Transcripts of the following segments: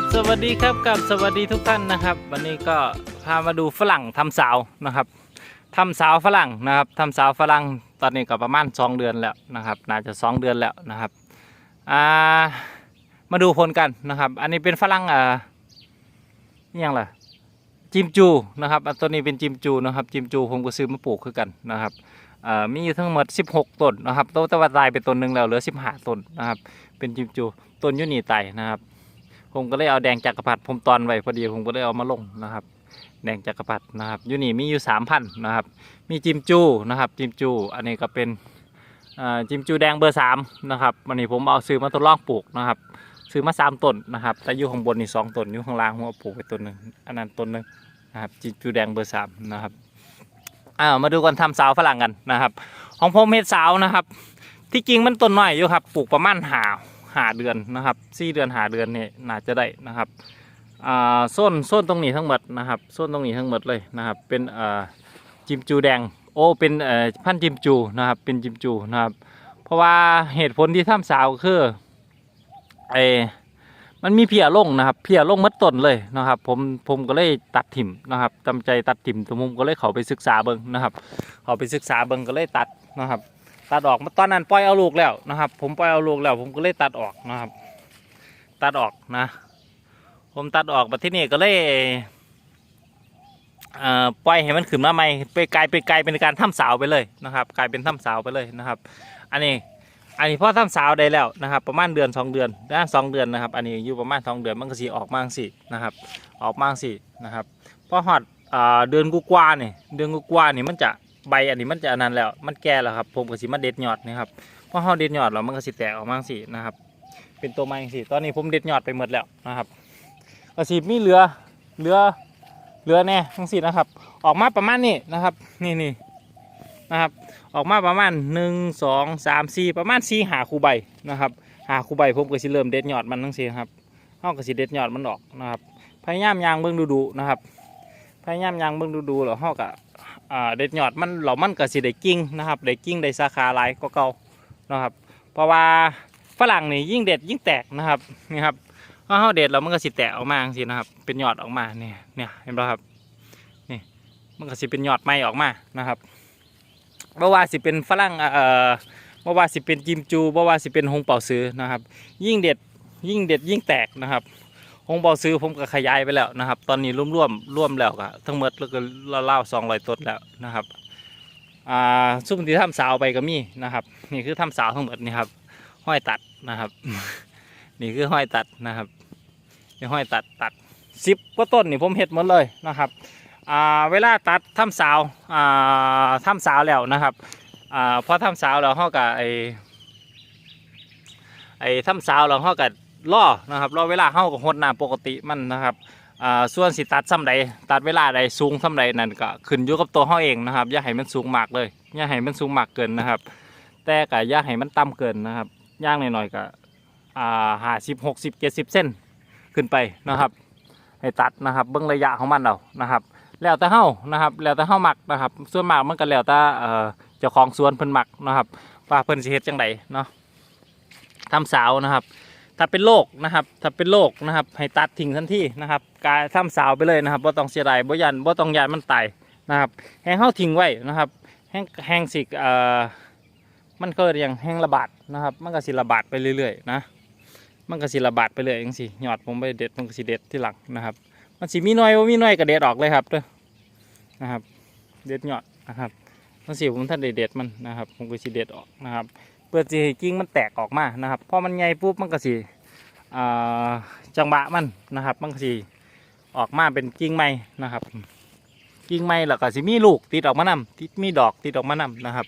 สวัสดีครับกับสวัสดีทุกท่านนะครับ วันนี้ก็พามาดูฝรั่งทำสาวนะครับทำสาวฝรั่งนะครับทำสาวฝรั่งตอนนี้ก็ประมาณ 2 เดือนแล้วนะครับ น่าจะ 2 เดือนแล้วนะครับอ่ามาดูผลกันนะครับ อันนี้เป็นฝรั่งอ่านี่ยังล่ะจิมจูนะครับอันตัวนี้เป็นจิมจูนะครับ จิมจูผมก็ซื้อมาปลูกคือกันนะครับมีอยู่ทั้งหมด 16 ต้นนะครับโตแต่ว่าตายไปต้นหนึ่งแล้วเหลือ 15 ต้นนะครับ เป็นจิมจูต้นยุนีไตนะครับ ผมก็เลยเอาแดงจักรพรรดิผมตอนไว้พอดีผมก็เลยเอามาลงนะครับ แดงจักรพรรดินะครับอยูนี่มีอยู่สามพันนะครับ มีจิมจูนะครับจิมจู อันนี้ก็เป็นจิมจูแดงเบอร์สามนะครับวันนี้ผมเอาซื้อมาทดลองปลูกนะครับ ซื้อมาสามต้นนะครับแต่อยู่ข้างบนนี่สองต้นอยู่ข้างล่างผมเอาปลูกไปต้นหนึ่งอันนั้นต้นหนึ่งนะครับจิมจูแดงเบอร์สามนะครับอ้ามาดูกันทำสาวฝรั่งกันนะครับ ของผมเฮ็ดสาวนะครับ ที่จริงมันต้นน้อยอยู่ครับปลูกประมาณหา หาเดือนนะครับสี่เดือนหาเดือนเนี่ยน่าจะได้นะครับอ่าส้นส้นตรงนี้ทั้งหมดนะครับส้นตรงนี้ทั้งหมดเลยนะครับ เป็นอ่าจิมจูแดงโอ้เป็นเอ่อพันจิมจูนะครับเป็นจิมจูนะครับ เพราะว่าเหตุผลที่ทำสาวคือไอมันมีเพียลงนะครับ เพียลงมัดต้นเลยนะครับ ผมผมก็เลยตัดถิ่มนะครับจำใจตัดถิ่มตัวมุมก็เลยเขาไปศึกษาเบิ่งนะครับ เขาไปศึกษาเบิ่งก็เลยตัดนะครับ ตัดออกมาตอนนั้นปล่อยเอาลูกแล้วนะครับ ผมปล่อยเอาลูกแล้ว ผมก็เลยตัดออกนะครับ ตัดออกนะ ผมตัดออกมาที่นี่ก็เลยอ่อปล่อยให้มันขึ้นมาใหม่ไปกลายเป็นกลายเป็นการทำสาวไปเลยนะครับ กลายเป็นทำสาวไปเลยนะครับ อันนี้อันนี้พอทำสาวได้แล้วนะครับ ประมาณเดือนสองเดือนนะสองเดือนนะครับ อันนี้อยู่ประมาณสองเดือนมันก็สีออกมาสินะครับ ออกมาสินะครับพอหอดเดือนกุกว่านี่เดือนกุกว่านี่มันจะ ใบอันนี้มันจะอันนั้นแล้ว มันแก่แล้วครับ ผมก็สิมาเด็ดยอดนี่ครับพอเฮาเด็ดยอดแล้วมันก็สิแตกออกมาสินะครับ เป็นตัวไม้สิตอนนี้ผมเด็ดยอดไปหมดแล้วนะครับก็สิมีเหลือเหลือเหลือแน่ทั้งสินะครับ ออกมาประมาณนี้นะครับ นี่นี่นะครับออกมาประมาณหนึ่งสองสามสี่ประมาณสี่หาคูใบนะครับหาคูใบผมก็สิเริ่มเด็ดยอดมันทั้งสิครับเฮาก็สิเด็ดยอดมันออกนะครับพยายามยางเบิ่งดูๆนะครับพยายามยางเบิ่งดูๆแล้วเฮาก็ เด็ดยอดมันเหล่ามันก็สิได้กิ่งนะครับได้กิ่งได้สาขาหลายก็เก่านะครับ เพราะว่าฝรั่งนี่ยิ่งเด็ดยิ่งแตกนะครับนี่ครับพอเฮาเด็ดแล้วมันก็สิแตกออกมาจังซี่นะครับ เป็นยอดออกมาเนี่ยเนี่ยเห็นป่ะครับนี่มันก็สิเป็นยอดใหม่ออกมานะครับบ่ว่าสิเป็นฝรั่งเอ่อบ่ว่าสิเป็นจิมจูบ่ว่าสิเป็นหงเป่าซื้อนะครับ ยิ่งเด็ดยิ่งเด็ดยิ่งแตกนะครับ หงเบาซื้อผมก็ขยายไปแล้วนะครับ ตอนนี้ร่วมร่วมร่วมแล้วก็ทั้งหมดแล้วก็เล่าสองร้อยต้นแล้วนะครับอ่าซุ่มที่ทำสาวไปก็มีนะครับ นี่คือทำสาวทั้งหมดนี่ครับ ห้อยตัดนะครับ นี่คือห้อยตัดนะครับนี่ห้อยตัดตัดสิบกว่าต้นนี่ผมเห็ดหมดเลยนะครับอ่าเวลาตัดทำสาวอ่าทำสาวแล้วนะครับอ่าพอทำสาวแล้วเขากับไอไอทำสาวแล้วเขากับ ล่อนะครับล่อเวลาเข้ากับหดน้ำปกติมันนะครับส่วนสิตัดซ้ำใดตัดเวลาใดสูงซ้ำใดนั่นก็ขึ้นอยู่กับตัวเขาเองนะครับอย่าให้มันสูงมากเลยอย่าให้มันสูงมากเกินนะครับ แต่ก็อย่าให้มันต่ำเกินนะครับย่างหน่อยๆก็ห้าสิบหกสิบเจ็ดสิบเส้นขึ้นไปนะครับให้ตัดนะครับเบื้องระยะของมันเรานะครับ แล้วแต่เฮานะครับแล้วแต่เฮาหมักนะครับส่วนหมากมันก็แล้วแต่เจ้าของสวนเพิ่นมักนะครับว่าเพิ่นสิเฮ็ดจังไดเนาะทำสาวนะครับ ถ้าเป็นโรคนะครับ ถ้าเป็นโรคนะครับ ให้ตัดทิ้งทันทีนะครับกายทำสาวไปเลยนะครับบ่ต้องเสียดายบ่ยันบ่ต้องยานมันตายนะครับแห้งเข้าทิ้งไว้นะครับ แห้งแห้งสิเอ่อมันก็ยังแห้งระบาดนะครับ มันก็สิระบาดไปเรื่อยๆนะมันก็สิระบาดไปเรื่อยจังสิยอดผมไปเด็ดมันก็สิเด็ดที่หลังนะครับ มันสิมีน่วยบ่มีน่วยก็เด็ดออกเลยครับเด้อนะครับ เด็ดหยอดนะครับมันสิผมท่านได้เด็ดมันนะครับ ผมก็สิเด็ดออกนะครับ เพื่อจะให้กิ่งมันแตกออกมานะครับพอมันใหญ่ปุ๊บมันก็สิจังหวะมันนะครับ มันก็สิออกมาเป็นกิ่งใหม่นะครับ กิ่งใหม่แล้วก็สิมีลูกติดออกมานำติดมีดอกติดออกมานำนะครับ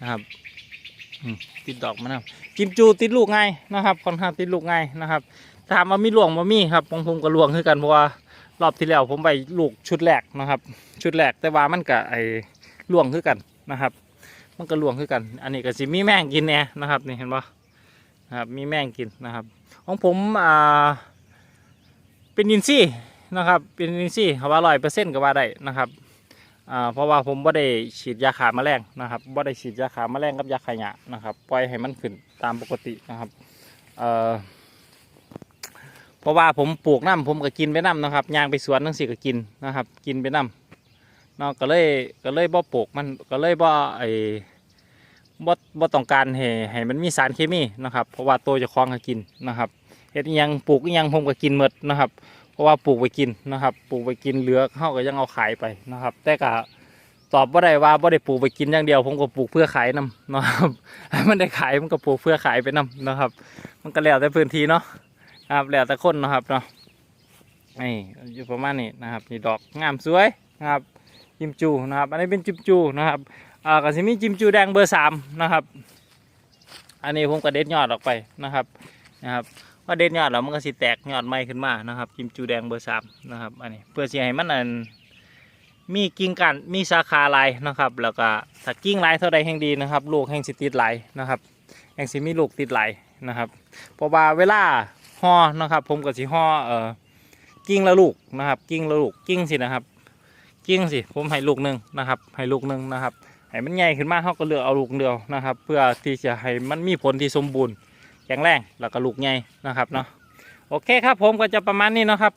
นะครับติดดอกมานำจิมจูติดลูกง่ายนะครับค่อนข้างติดลูกง่ายนะครับถามว่ามีหลวงบ่มีครับของผมก็หลวงคือกันเพราะว่ารอบที่แล้วผมไปลูกชุดแรกนะครับ ชุดแรกแต่ว่ามันก็ไอ้หลวงคือกันนะครับ มันก็หลวงคือกัน อันนี้ก็สิมีแมงกินแน่นะครับนี่เห็นปะนะครับมีแมงกินนะครับ ของผมอ่าเป็นอินซี่นะครับ เป็นอินซี่เขาว่าร้อยเปอร์เซ็นต์ก็ว่าได้นะครับอ่าเพราะว่าผมบ่ได้ฉีดยาขาแมลงนะครับบ่ได้ฉีดยาขาแมลงกับยาขยะนะครับปล่อยให้มันขึ้นตามปกตินะครับเอ่อผราะว่าผมปลูกน้ำผมก็กินไปน้ำนะครับยางไปสวนทั้งสี่ก็กินนะครับ กินไปน้ำ เนาะก็เลยก็เลยบ่ปลูกมันก็เลยบ่ไอ้บ่บ่ต้องการให้ให้มันมีสารเคมีนะครับเพราะว่าตัวจะคล้องก็กินนะครับเฮ็ดยังปลูกยังผมก็กินหมดนะครับ เพราะว่าปลูกไปกินนะครับ ปลูกไปกินเหลือเขาก็ยังเอาขายไปนะครับ แต่ก็ตอบว่าได้ว่าบ่ได้ปลูกไปกินอย่างเดียว ผมก็ปลูกเพื่อขายนํนะครับให้มันได้ขายมันก็ปลูกเพื่อขายไปนํนะครับ มันก็แล้วแต่พื้นที่เนาะนะครับแล้วแต่คนนะครับเนาะนี่อยู่ประมาณนี้นะครับนี่ดอกงามสวยนะครับ จิมจูนะครับ อันนี้เป็นจิมจูนะครับอ่าก็สิมีจิมจูแดงเบอร์สามนะครับ อันนี้ผมก็เด็ดยอดออกไปนะครับนะครับว่าเด็ดยอดแล้วมันก็สิแตกยอดใหม่ขึ้นมานะครับ จิมจูแดงเบอร์สามนะครับอันนี้เพื่อสิให้มันอันมีกิ่งกันมีสาขาลายนะครับ แล้วก็ถ้ากิ่งลายเท่าใดแห่งดีนะครับ ลูกแห่งสิติดหลายนะครับแห่งสิมีลูกติดหลายนะครับเพราะว่าเวลาห่อนะครับ ผมก็สิห่อเอ่อกิ่งละลูกนะครับ กิ่งละลูกกิ่งสินะครับ กิ่งสิผมให้ลูกหนึ่งนะครับให้ลูกหนึ่งนะครับให้มันใหญ่ขึ้นมาเขาก็เลือกเอาลูกเดียวนะครับ เพื่อที่จะให้มันมีผลที่สมบูรณ์แข็งแรงแล้วก็ลูกใหญ่นะครับเนาะโอเคครับผมก็จะประมาณนี้นะครับ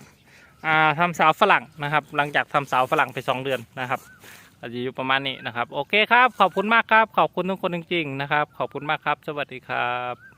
อ่าทำสาวฝรั่งนะครับ หลังจากทำสาวฝรั่งไปสองเดือนนะครับก็จะอยู่ประมาณนี้นะครับ โอเคครับ ขอบคุณมากครับ ขอบคุณทุกคนจริงๆนะครับ ขอบคุณมากครับ สวัสดีครับ